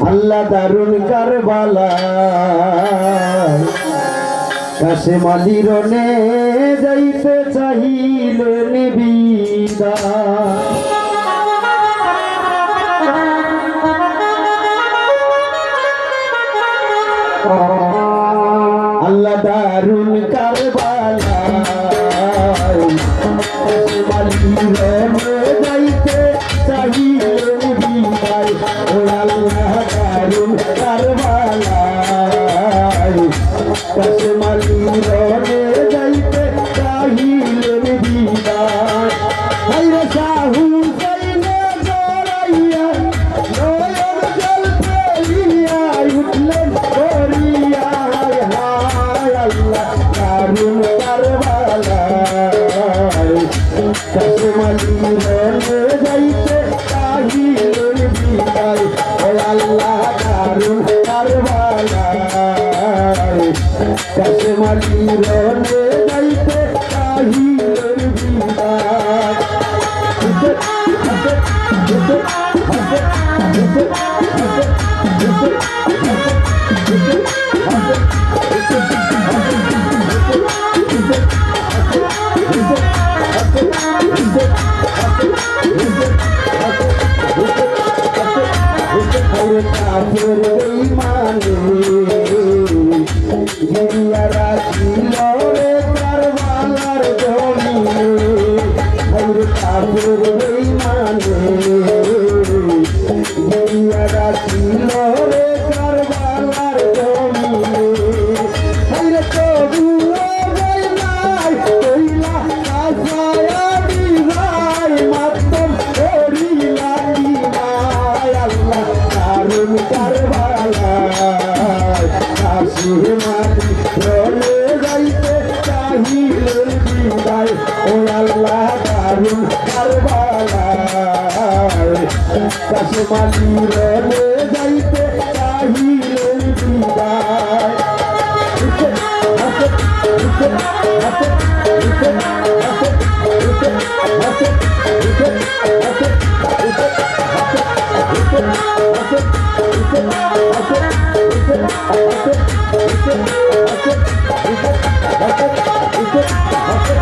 আল্লাহ দারুণ কারবালা। কাশে মালিরনে যাইতে চাহিলে নিবিদা। আল্লাহ দারুণ কারবালা। মালিরনে যাইতে চাহিলে নিবিদায়। কাশমালিরনে যাইতে চাহিলেন বিদায়। ও আল্লাহ দারুণ কারবালা কাশমালিরনে যাইতে চাহিলেন বিদায়। কাফের হাইরে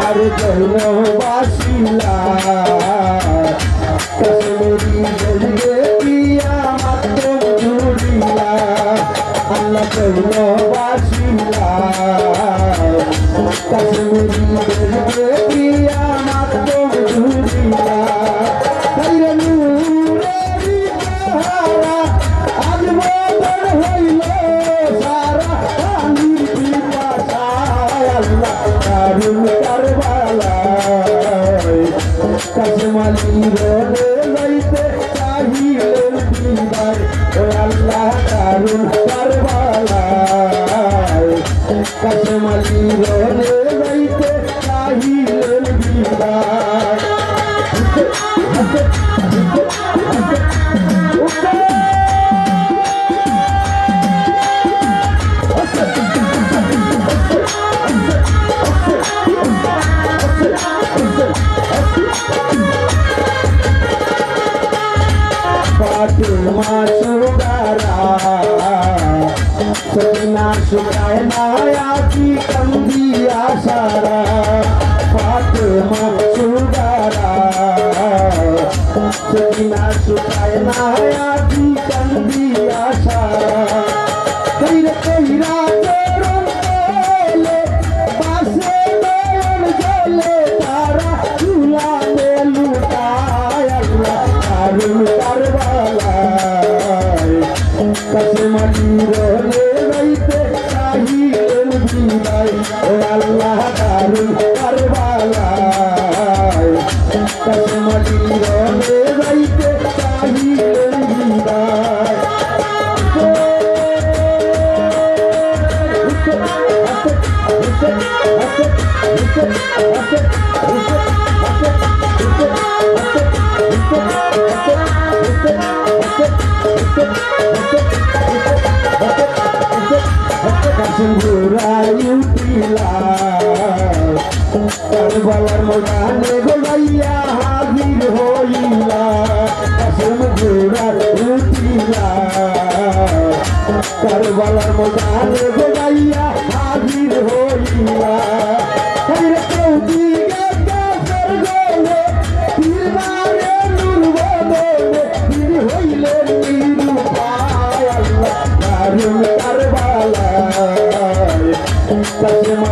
আর জৈনবাসিলা কাশ্মীরি বলবে আল্লাহ জৈনবাসিলা কাশ্মীরি বলবে পিয়া মাত্র জুড়িলা আল্লাহ দারুণ কারবালায় কাশমালি রোডে যাইতে চাহিলেন বিদায় পাটে সোনা শুকায় না আকি কন্দিয়া সারা পাটে মাসুগারা সোনা শুকায় না আকি কন্দিয়া সারা। কইরা কইরা কাশমালি রলে যাইতে চাহিলেন বিদায় কারবালার ময়দানে গোলাইয়া হাজির হইলা। কাসম ঘোড়ার উঠিলা। কারবালার ময়দানে গোলাইয়া হাজির হইলা।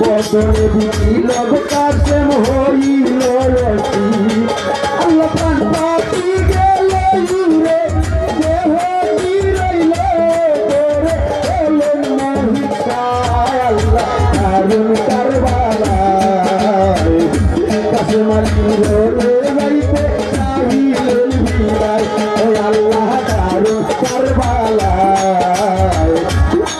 বদলে দিল কাছে হইল আল্লাহ পাখি গেল ইউরে দেহ রইল তোরে এলেন মহিষায় আল্লাহ দারুণ কারবালায় কাছে মাটির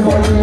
Everybody